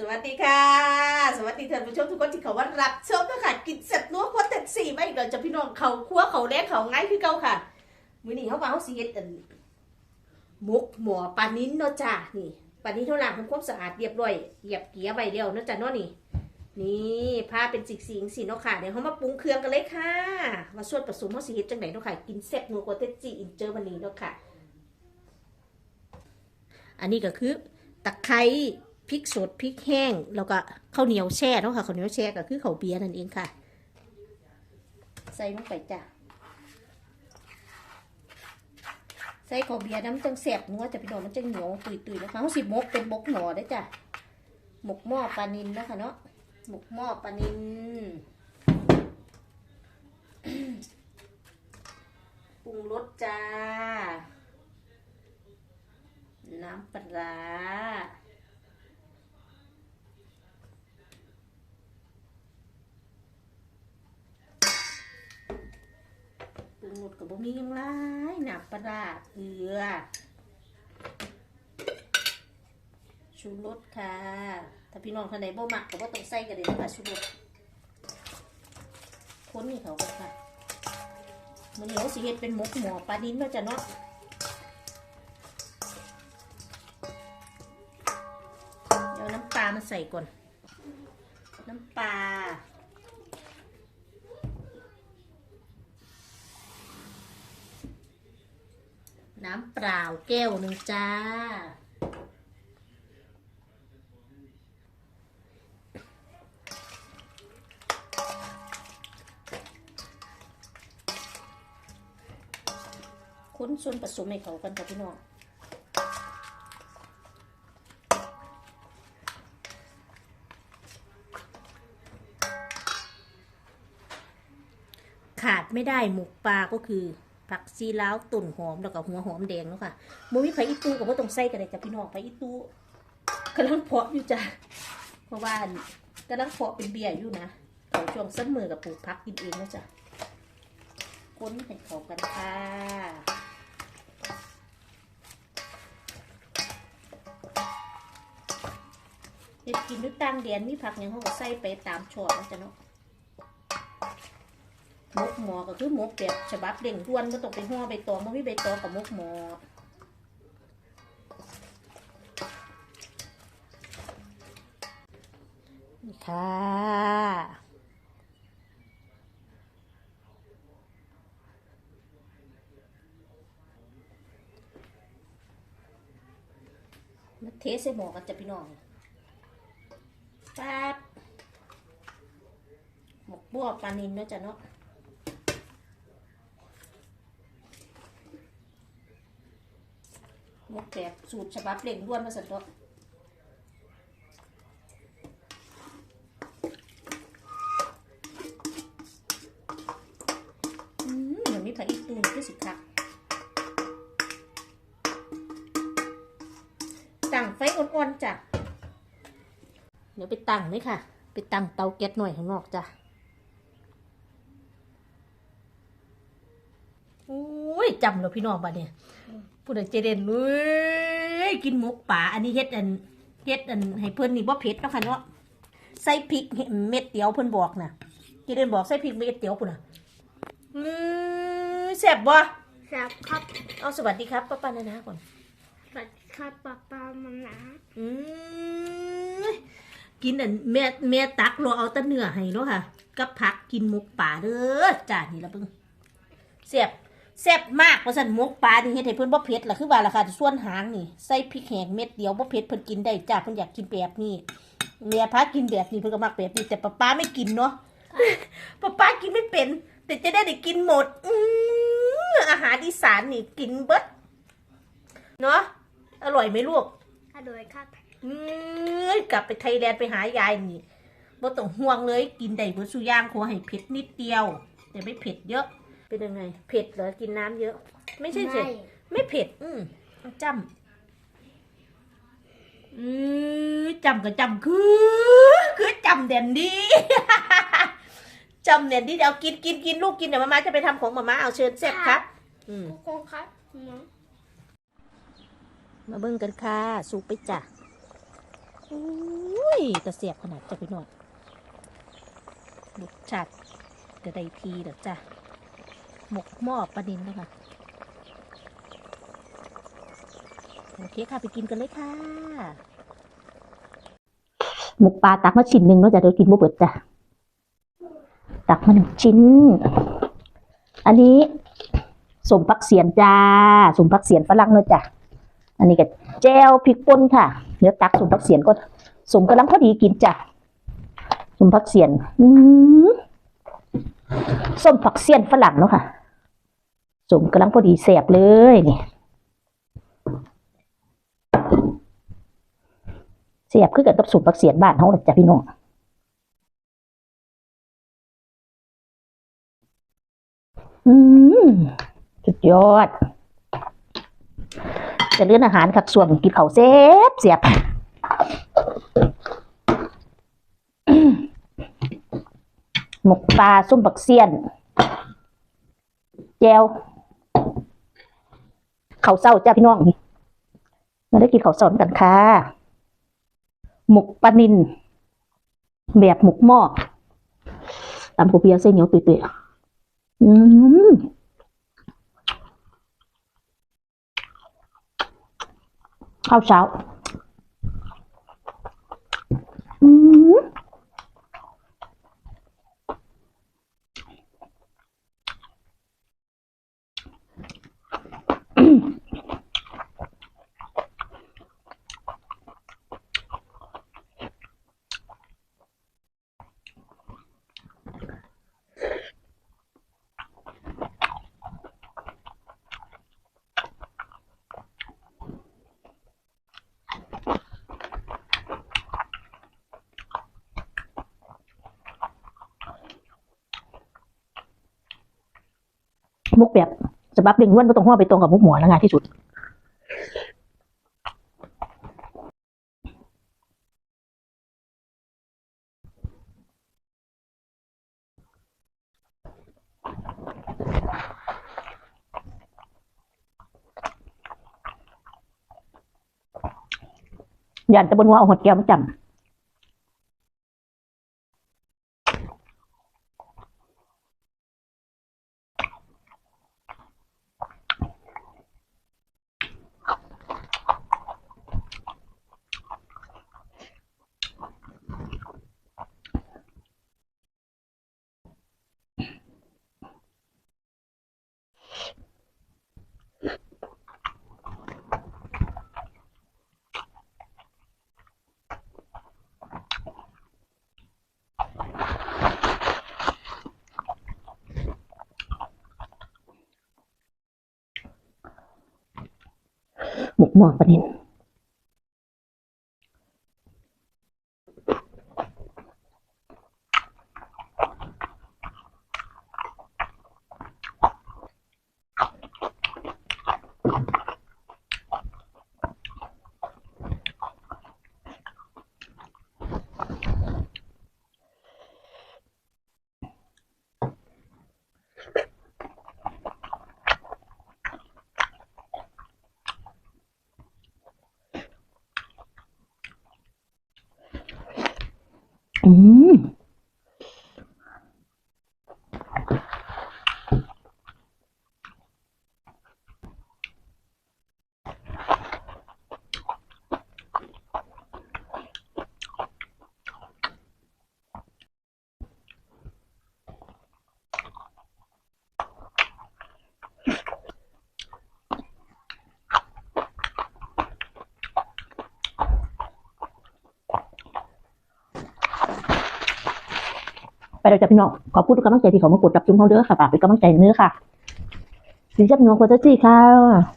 สวัสดีค่ะ สวัสดีท่านผู้ชมทุกคนที่เขาว่ารับชมนะค่ะ กินเสร็จนัวครัวเต็ดสี่ไม่เราจะพี่น้องเขาครัวเขาแรกเขาง่ายคือเก่าค่ะมื้อนี้เขาว่าเขาสิเฮ็ดอันหมกหมอปลานิ้นเนาะจ้านี่ปลานิ้นเท่าล้างทำความสะอาดเรียบร้อยเหยียบเกียร์ไว้แล้วเนาะจ้าเนาะนี่ นี่ผ้าเป็นสิกสิงสีเนาะค่ะเดี๋ยวเขามาปรุงเครื่องกันเลยค่ะมาส่วนผสมเขาสิเฮ็ดจังไหนเนาะค่ะ กินเสร็จนัวครัวเต็ดสี่อินเจอร์วันนี้เนาะค่ะ อันนี้ก็คือตะไคร้ พริกสดพริกแห้ง แล้วก็ข้าวเหนียวแช่เนาะค่ะข้าวเหนียวแช่ก็คือข้าวเบียร์นั่นเองค่ะ ใส่ลงไปจ้ะใส่ข้าวเบียร์น้ำจังแสบนัวจะไปโดนมันจังเหนียวตุยๆนะคะเขาสิบมกเป็นมกหนอได้จ้ะหมกหม้อปลานินนะคะเนาะหมกหม้อปลานินปรุงรสจ้า น้ำปลา รุงรสกับบ่มียังไรหน้ำปลาเกลือ ชูรสค่ะ ถ้าพี่น้องท่านใดบ่มักก็บ่ต้องใส่ก็ได้นะคะชูรสคนนี่เขาก็ค่ะมันเหนียวสิเฮ็ดเป็นมกหมอปลาดินเนาะจ้ะเนาะเดี๋ยวน้ำปลามาใส่ก่อน น้ำปลา น้ำเปล่าแก้วหนึ่งจ้าค้นส่วนผสมให้เขากันค่ะพี่น้องขาดไม่ได้หมกปลาก็คือ ผักซีล้าวตุ่นหอมแล้วก็หัวหอมแดงเนาะค่ะมูมีไผอีตูกับว่าต้องใส่กันเลยจ้ะพี่น้องไผอีตูกำลังเพาะอยู่จ้ะเพราะว่ากำลังเพาะเป็นเบียร์อยู่นะเขาช่วงซ้ำมือกับปลูกพักกินเองนะจ้ะค้นให้เขากันค่ะเด็ดกินด้วยตังเดียนมีผักอย่างเขาก็ใส่ไปตามชอบนะจ๊ะเนาะ มกหมอก็คือมกแบบฉบับเด่งด้วนก็ต้องเป็นห่อใบตองมันมีใบตองกับมกหมอนี่ค่ะมาเทใส่หมอกันจะพี่น้องปั๊บหมกบัวปลานินเนาะจ้ะเนาะ มกแบบสูตรฉบับเร่งด่วนมาสันตัวอืมเหมือนมีผักอีตูนคือสิคักตั้งไฟอ่อนๆจ้ะ เดี๋ยวไปตั้งเลยค่ะ ไปตั้งเตาแก๊สหน่อยข้างนอกจ้ะโอ้ยจำแล้วพี่น้องบ้านเนี่ย ผู้ใดเจเด่นเลยกินหมกป่าอันนี้เฮ็ดอันเฮ็ดอันให้เพิ่นนี่บ่เผ็ดเนาะค่ะเนาะใส่พริกเม็ดเดียวเพิ่นบอกน่ะเจเด่นบอกใส่พริกเม็ดเดียวพุ่นน่ะอือแซ่บบ่ครับครับเอาสวัสดีครับป้าป้านานาก่อนสวัสดีครับป๊าป๊ามานะอือกินอันแม่แม่ตักรอเอาแต่เนื้อให้เนาะค่ะ กับผักกินหมกป่าเด้อจ้านี่ละเบิ่งแซ่บ แซ่บมากว่าซั่นหมกป่านี่เฮ็ดให้เพิ่นบ่เผ็ดล่ะคือว่าล่ะค่ะส่วนหางนี่ใส่พริกแห้งเม็ดเดียวบ่เผ็ดเพิ่นกินได้จ้าเพิ่นอยากกินแบบนี้แม่พากินแบบนี้เพิ่นก็มักแบบนี้แต่ป้าป้าไม่กินเนาะป้าป้ากินไม่เป็น แต่จะได้ได้กินหมดอืออาหารอีสานนี่กินเบิดเนาะอร่อยไหมลูกอร่อยครับเอ้ยกลับไปไทยแลนด์ไปหายายนี่บ่ต้องห่วงเลยกินได้เบนสุย่างขอให้เผ็ดนิดเดียว แต่ไม่เผ็ดเยอะ เป็นยังไง เผ็ดเหรอกินน้ำเยอะ ไม่ใช่สิไม่เผ็ด อืมเอาจำอือจำก็จำคือ คือจำเด่นดี จำเด่นดีเดี๋ยวกินกินกินลูกกินเดี๋ยวมาม่าจะไปทำของมาม่าเอาเชิญเสร็จครับ อืมทุกคนครับน้องมาเบิ่งกันค่ะสุกไปจ้ะอุ้ยยแต่เสียบขนาดจะไปหน่อยรสชาติจะได้ทีเด้อจ้ะ หมกหม้อปลานินนะคะโอเคค่ะไปกินกันเลยค่ะ หมกปลาตักมาชิ้นหนึ่งแล้วจะเดี๋ยวกินบ่เบิดจ้ะตักมาหนึ่งชิ้น อันนี้สมพักเสียนจ้าสมพักเสียนฝรั่งเนอะจ้ะอันนี้ก็แจวพริกป่นค่ะเดี๋ยวตักสมพักเสียนก็สมกำลังพอดีกินจ้ะสมพักเสียน อืม ส้มผักเสียนฝรั่งเนาะค่ะสมกำลังพอดีแสบเลยนี่แสบคือกันกับสมผักเสียนบ้านเขาเลยจ้ะพี่น้องอืมสุดยอด จะเลื่อนอาหารขักส่วนกินเขาเสียบเสียบ หมกปลาส้มบักเซียนแจวเขาเศร้าจ้าพี่น้องนี่มาได้กินเขาเศร้ากันค่ะ หมกปลานินแบบหมกหม้อตำปูเปียเส้นเหนียวตุยๆอืมข้าวเช้า อืม มุกแบบฉบับเร่งด่วนก็ต้องหัวไปตรงกับมุกหมอแล้วไงที่สุดยันตะบนว่าเอาหดแก้วมาจำ หมกหม้อปลานินอืมไป เราจะพี่น้องขอพูดกำลังใจที่เขามากดจับจุ่มเขาเด้อค่ะฝากเป็นกำลังใจเนื้อค่ะสีจับน้องวดจะจีค่ะ